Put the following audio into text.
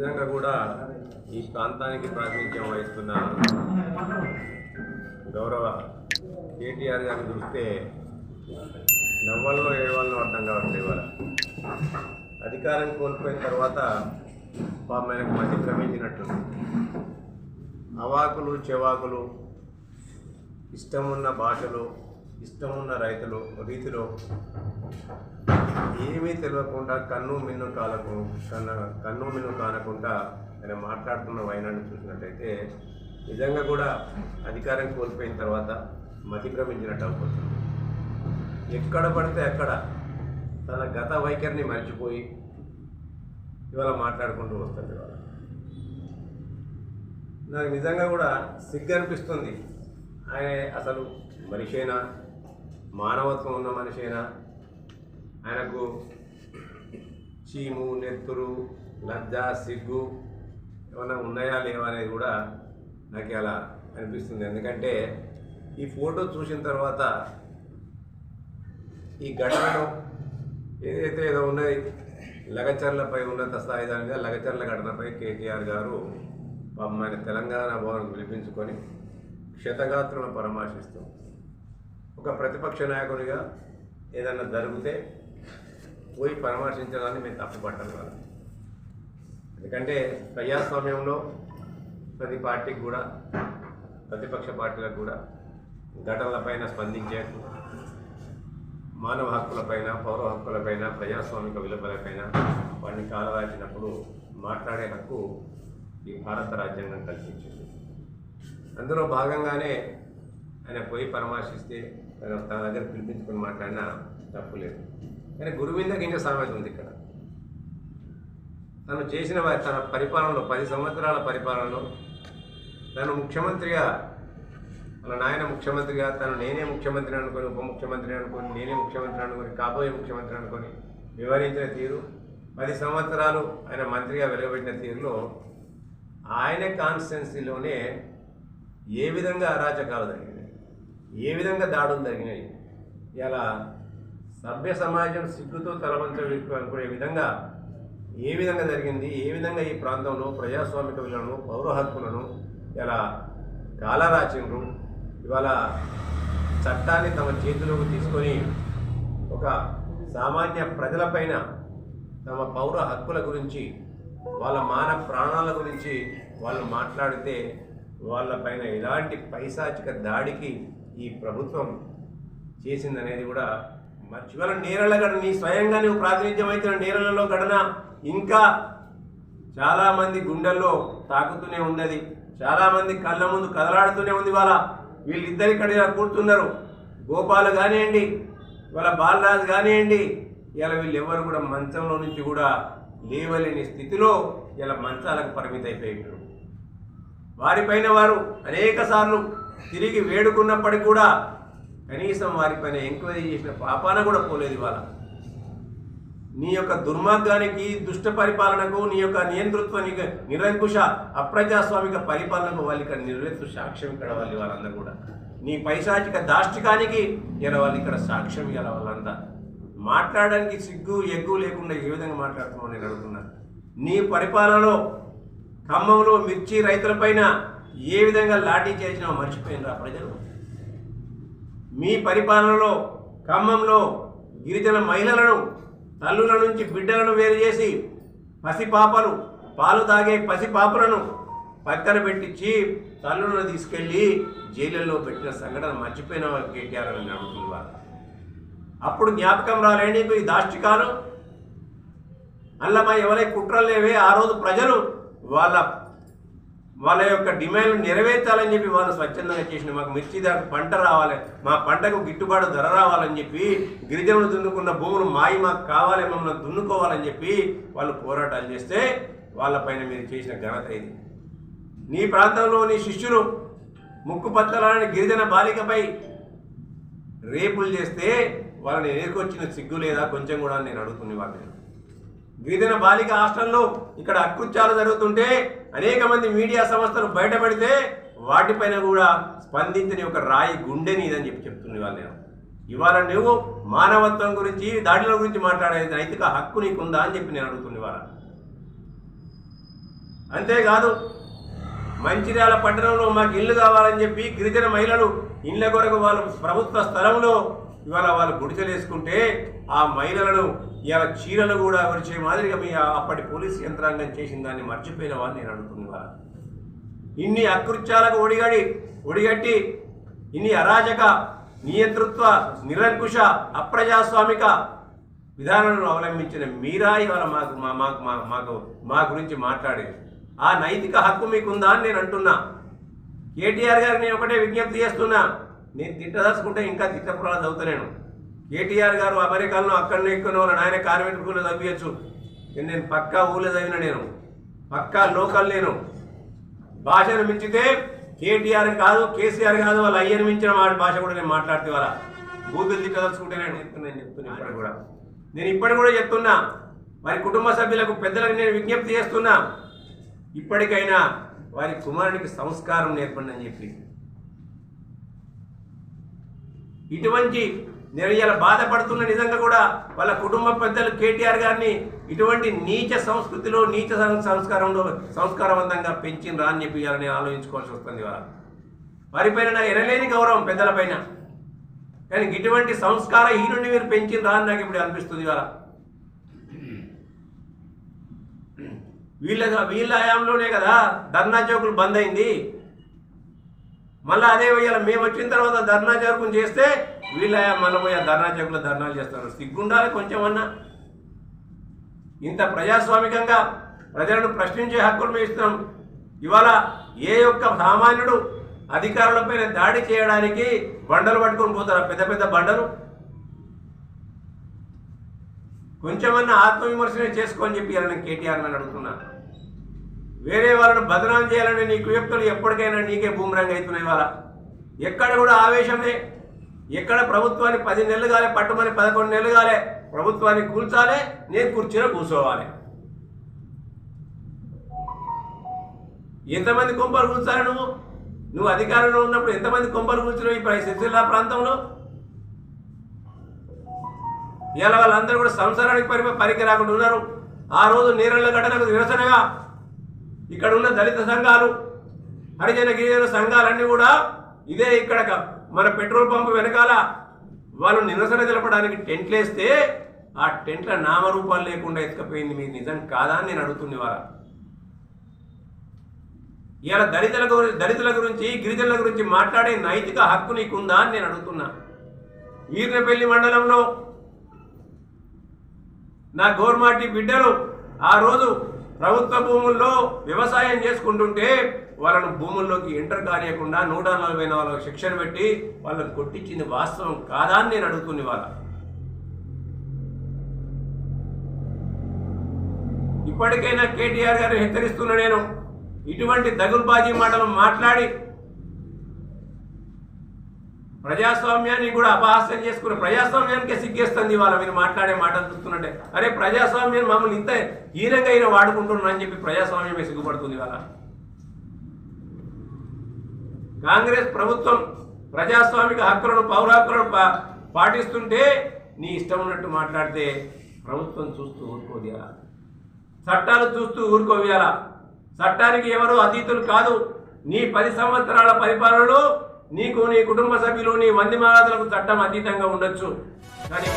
నిజంగా కూడా ఈ ప్రాంతానికి ప్రాతినిధ్యం వహిస్తున్న గౌరవ కేటీఆర్ గారిని చూస్తే నవ్వల్లో ఏడవల్లో అర్థం కావట్లేదు ఇవాళ. అధికారం కోల్పోయిన తర్వాత పాపం ఆయనకు మధ్య క్రమించినట్టుంది అవాకులు చెవాకులు ఇష్టమున్న భాషలు ఇష్టమున్న రైతులు రీతిలో ఏమీ తెలియకుండా కన్ను మిన్ను కాలకు కన్ను మిన్ను కానకుండా ఆయన మాట్లాడుతున్న వైనాన్ని చూసినట్టయితే నిజంగా కూడా అధికారం కోల్పోయిన తర్వాత మతిభ్రమించినట్టు అవుతుంది. ఎక్కడ పడితే అక్కడ తన గత వైఖరిని మర్చిపోయి ఇవాళ మాట్లాడుకుంటూ వస్తుంది ఇవాళ. నాకు నిజంగా కూడా సిగ్గు అనిపిస్తుంది. ఆయన అసలు మనిషేనా? మానవత్వం ఉన్న మనిషేనా? ఆయనకు చీము నెత్తురు లజ్జ సిగ్గు ఏమైనా ఉన్నాయా లేవా అనేది కూడా నాకు అలా అనిపిస్తుంది. ఎందుకంటే ఈ ఫోటో చూసిన తర్వాత ఈ ఘటనలో ఏదైతే ఏదో ఉన్నది లగచర్లపై ఉన్నత స్థాయి దాని మీద లగచర్ల ఘటనపై కేటీఆర్ గారు ఆయన తెలంగాణ భవన్ పిలిపించుకొని క్షతగాత్రులను పరామర్శిస్తూ ఒక ప్రతిపక్ష నాయకునిగా ఏదన్నా జరిగితే పోయి పరామర్శించడాన్ని మేము తప్పుపట్టాలి వాళ్ళు ఎందుకంటే ప్రజాస్వామ్యంలో ప్రతి పార్టీకి కూడా ప్రతిపక్ష పార్టీలకు కూడా ఘటనలపైన స్పందించే మానవ హక్కులపైన పౌర హక్కులపైన ప్రజాస్వామిక విలువలపైన వాటిని కాలరాచినప్పుడు మాట్లాడే హక్కు ఈ భారత రాజ్యాంగం కల్పించింది. అందులో భాగంగానే ఆయన పోయి పరామర్శిస్తే తన తన దగ్గర పిలిపించుకొని మాట్లాడినా తప్పు లేదు. కానీ గురువింద గింజ సామెత ఉంది ఇక్కడ. తను చేసిన తన పరిపాలనలో పది సంవత్సరాల పరిపాలనలో తను ముఖ్యమంత్రిగా తన నాయన ముఖ్యమంత్రిగా తను నేనే ముఖ్యమంత్రి అనుకొని ఉప ముఖ్యమంత్రి అనుకొని నేనే ముఖ్యమంత్రి అనుకొని కాబోయే ముఖ్యమంత్రి అనుకొని వివరించిన తీరు పది సంవత్సరాలు ఆయన మంత్రిగా వెలువబెట్టిన తీరులో ఆయన కాన్స్టిట్యున్సీలోనే ఏ విధంగా అరాచకాలు జరిగినాయి ఏ విధంగా దాడులు జరిగినాయి ఇలా సభ్య సమాజం సిగ్గుతో తలవంచ అనుకునే విధంగా ఏ విధంగా జరిగింది ఏ విధంగా ఈ ప్రాంతంలో ప్రజాస్వామిక విలువలను పౌర హక్కులను ఇలా కాలరాచిండ్రు? ఇవాళ చట్టాన్ని తమ చేతిలోకి తీసుకొని ఒక సామాన్య ప్రజలపైన తమ పౌర హక్కుల గురించి వాళ్ళ మాన ప్రాణాల గురించి వాళ్ళు మాట్లాడితే వాళ్ళపైన ఎలాంటి పైశాచిక దాడికి ఈ ప్రభుత్వం చేసిందనేది కూడా మరి చివరి నేరల గడన నీ స్వయంగా నువ్వు ప్రాతినిధ్యం వహించిన నేరలలో గడన ఇంకా చాలామంది గుండెల్లో తాకుతూనే ఉన్నది. చాలామంది కళ్ళ ముందు కదలాడుతూనే ఉంది వాళ్ళ వీళ్ళిద్దరి ఇక్కడ కూర్చున్నారు. గోపాల్ కానివ్వండి వాళ్ళ బాలరాజు కానివ్వండి ఇలా వీళ్ళు ఎవరు కూడా మంచంలో నుంచి కూడా లేవలేని స్థితిలో ఇలా మంచాలకు పరిమితి అయిపోయినారు వారిపైన వారు అనేక సార్లు తిరిగి వేడుకున్నప్పటికీ కూడా కనీసం వారిపైన ఎంక్వైరీ చేసిన పాపాన కూడా పోలేదు ఇవాళ. నీ యొక్క దుర్మార్గానికి దుష్ట పరిపాలనకు నీ యొక్క నియంతృత్వ నిరంకుశ అప్రజాస్వామిక పరిపాలనకు వాళ్ళు ఇక్కడ నిర్వహిస్తూ సాక్ష్యం ఇక్కడ వాళ్ళు వాళ్ళందరూ కూడా. నీ పైశాచిక దాష్టికానికి ఇలా వాళ్ళు ఇక్కడ సాక్ష్యం ఇలా వాళ్ళంతా. మాట్లాడడానికి సిగ్గు ఎగ్గు లేకుండా ఏ విధంగా మాట్లాడుతున్నావు నేను అడుగుతున్నా. నీ పరిపాలనలో ఖమ్మంలో మిర్చి రైతులపైన ఏ విధంగా లాఠీ చేసినా మర్చిపోయినరా ప్రజలు? మీ పరిపాలనలో ఖమ్మంలో గిరిజన మహిళలను తల్లుల నుంచి బిడ్డలను వేరు చేసి పసిపాపలు పాలు తాగే పసిపాపలను పక్కన పెట్టించి తల్లులను తీసుకెళ్ళి జైళ్ళల్లో పెట్టిన సంఘటన మర్చిపోయిన వాళ్ళు కేటీఆర్ అని అడుగుతుంది వాళ్ళు అప్పుడు జ్ఞాపకం రాలే నీకు ఈ దాష్టికాలు? అల్లమ్మ ఎవరై కుట్రలు లేవే? ఆ రోజు ప్రజలు వాళ్ళ వాళ్ళ యొక్క డిమాండ్లు నెరవేర్చాలని చెప్పి వాళ్ళు స్వచ్ఛందంగా చేసిన మాకు మిర్చి దాకా పంట రావాలి. మా పంటకు గిట్టుబాటు ధర రావాలని చెప్పి గిరిజనులు దున్నుకున్న భూములు మాయి మాకు కావాలి మమ్మల్ని దున్నుకోవాలని చెప్పి వాళ్ళు పోరాటాలు చేస్తే వాళ్ళపైన మీరు చేసిన ఘనత ఇది. నీ ప్రాంతంలో నీ శిష్యులు ముక్కు పత్తలాని గిరిజన బాలికపై రేపులు చేస్తే వాళ్ళని ఎదుర్కొచ్చిన సిగ్గు లేదా కొంచెం కూడా నేను అడుగుతుంది వాళ్ళని గిరిజన బాలిక హాస్టల్లో ఇక్కడ అకృత్యాలు జరుగుతుంటే అనేక మంది మీడియా సంస్థలు బయటపడితే వాటిపైన కూడా స్పందించని ఒక రాయి గుండెని ఇదని చెప్పి చెప్తుంది వాళ్ళు నేను. ఇవాళ నువ్వు మానవత్వం గురించి దాడుల గురించి మాట్లాడే నైతిక హక్కు నీకుందా అని చెప్పి నేను అడుగుతుంది ఇవాళ. అంతేకాదు మంచిర్యాల పట్టణంలో మాకు ఇల్లు కావాలని చెప్పి గిరిజన మహిళలు ఇళ్ళ కొరకు వాళ్ళు ప్రభుత్వ స్థలంలో ఇవాళ వాళ్ళు గుడిసెలు వేసుకుంటే ఆ మహిళలను ఇవాళ చీరలు కూడా విరిచే మాదిరిగా మీ అప్పటి పోలీస్ యంత్రాంగం చేసిన దాన్ని మర్చిపోయిన వాళ్ళు నేను అడుగుతుంది ఇన్ని అకృత్యాలకు ఒడిగడి ఒడిగట్టి ఇన్ని అరాజక నియంతృత్వ నిరంకుశ అప్రజాస్వామిక విధానాలను అవలంబించిన మీరా ఇవాళ మాకు మా మాకు మా మాకు మా గురించి మాట్లాడేది. ఆ నైతిక హక్కు మీకుందా అని నేను అంటున్నా. కేటీఆర్ గారు నేను ఒకటే విజ్ఞప్తి చేస్తున్నా. నేను తిట్టదలుచుకుంటే ఇంకా తిట్టపురాలు చదువుతలేను. కేటీఆర్ గారు అమెరికాలో అక్కడనే ఎక్కువ వాళ్ళ నాయన కాన్వెంట్ స్కూల్లో చదివించచ్చు నేను పక్కా ఊళ్ళో చదివిన నేను. పక్కా లోకల్ నేను. భాషను మించితే కేటీఆర్ కాదు కేసీఆర్ కాదు వాళ్ళ అయ్యను మించిన వాడి భాష కూడా నేను మాట్లాడితే వాళ్ళ బూతులు తిట్టదలుచుకుంటే నేను చెప్తున్నా చెప్తున్నా ఇప్పుడు కూడా. నేను ఇప్పటి కూడా చెప్తున్నా. వారి కుటుంబ సభ్యులకు పెద్దలకు నేను విజ్ఞప్తి చేస్తున్నా. ఇప్పటికైనా వారి కుమారునికి సంస్కారం నేర్పండి అని చెప్పి. ఇటువంటి నేను ఇలా బాధపడుతున్న నిజంగా కూడా వాళ్ళ కుటుంబ పెద్దలు కేటీఆర్ గారిని ఇటువంటి నీచ సంస్కృతిలో నీచ సంస్కారంలో సంస్కారవంతంగా పెంచిండ్రా అని చెప్పి ఇవాళ నేను ఆలోచించుకోవాల్సి వస్తుంది ఇవాళ. వారిపైన నా ఎనలేని గౌరవం పెద్దలపైన కానీ ఇటువంటి సంస్కార హీనుని మీరు పెంచిండ్రా అని నాకు ఇప్పుడు అనిపిస్తుంది ఇవాళ. వీళ్ళ వీళ్ళ హయాంలోనే కదా ధర్నా చౌకులు బంద్ అయింది మళ్ళీ అదే ఇవాళ మేము వచ్చిన తర్వాత ధర్నా చౌకులు చేస్తే వీళ్ళయా మళ్ళీ పోయి ధర్నా చౌకులో ధర్నాలు చేస్తారు? సిగ్గుండాలి కొంచెం అన్నా ఇంత ప్రజాస్వామికంగా ప్రజలను ప్రశ్నించే హక్కులు మేము ఇస్తున్నాం. ఇవాళ ఏ ఒక్క సామాన్యుడు అధికారులపైన దాడి చేయడానికి బండలు పట్టుకొని పోతారు? పెద్ద పెద్ద బండలు? కొంచెమన్నా ఆత్మవిమర్శనే చేసుకోని చెప్పి నేను కేటీఆర్ నన్ను అడుగుతున్నా. వేరే వాళ్ళను బదనాం చేయాలని నీ కుయక్తులు ఎప్పటికైనా నీకే బూమరంగ్ అవుతున్నాయి వాళ్ళ ఎక్కడ కూడా ఆవేశమే ఎక్కడ ప్రభుత్వాన్ని పది నెలలు కాలే పట్టుమని పదకొండు నెలలు కాలే ప్రభుత్వాన్ని కూల్చాలి నేను కుర్చీలో కూర్చోవాలి. ఎంతమంది కొంపలు కూర్చాలి నువ్వు? నువ్వు అధికారంలో ఉన్నప్పుడు ఎంతమంది కొంపలు కూర్చున్నావు ఈ ప్ర- సిరిసిల్ల ప్రాంతంలో? ఇవాళ వాళ్ళందరూ కూడా సంసారానికి పరి పనికి రాకుండా ఉన్నారు. ఆ రోజు నీరళ్ళ ఘటనకు నిరసనగా ఇక్కడ ఉన్న దళిత సంఘాలు హరిజన గిరిజన సంఘాలన్నీ కూడా ఇదే ఇక్కడ మన పెట్రోల్ పంప్ వెనకాల వాళ్ళు నిరసన తెలపడానికి టెంట్లు వేస్తే ఆ టెంట్ల నామరూపాలు లేకుండా ఎత్తుకపోయింది మీరు నిజం కాదా అని నేను అడుగుతుంది వాళ్ళ. ఇవాళ దళితుల గురించి దళితుల గురించి గిరిజనుల గురించి మాట్లాడే నైతిక హక్కు నీకుందా అని నేను అడుగుతున్నా. వీరినపల్లి మండలంలో నా గోర్మాటి బిడ్డలు ఆ రోజు ప్రభుత్వ భూముల్లో వ్యవసాయం చేసుకుంటుంటే వాళ్ళను భూముల్లోకి ఎంటర్ కానియకుండా నూట నలభై నాలుగు శిక్షణ పెట్టి వాళ్ళని కొట్టించింది వాస్తవం కాదా అని నేను అడుగుతుంది వాళ్ళ ఇప్పటికైనా కేటీఆర్ గారిని హెచ్చరిస్తున్నా నేను. ఇటువంటి దగుల్బాజీ మాటలు మాట్లాడి ప్రజాస్వామ్యాన్ని కూడా అపహాస్యం చేసుకుని ప్రజాస్వామ్యానికే సిగ్గేస్తుంది ఇవాళ మీరు మాట్లాడే మాటలు చూస్తున్నట్టే అరే ప్రజాస్వామ్యం మమ్మల్ని ఇంత హీనంగా అయినా వాడుకుంటున్నా అని చెప్పి ప్రజాస్వామ్యమే సిగ్గుపడుతుంది ఇవాళ. కాంగ్రెస్ ప్రభుత్వం ప్రజాస్వామిక హక్కులను పౌర హక్కులను పా- పాటిస్తుంటే నీ ఇష్టం ఉన్నట్టు మాట్లాడితే ప్రభుత్వం చూస్తూ ఊరుకోదిాలా చట్టాలు చూస్తూ ఊరుకోవేయాల చట్టానికి ఎవరు అతీతులు కాదు. నీ పది సంవత్సరాల పరిపాలనలో నీకు నీ కుటుంబ సభ్యులు నీ మంది మర్యాదలకు చట్టం అతీతంగా ఉండొచ్చు. కానీ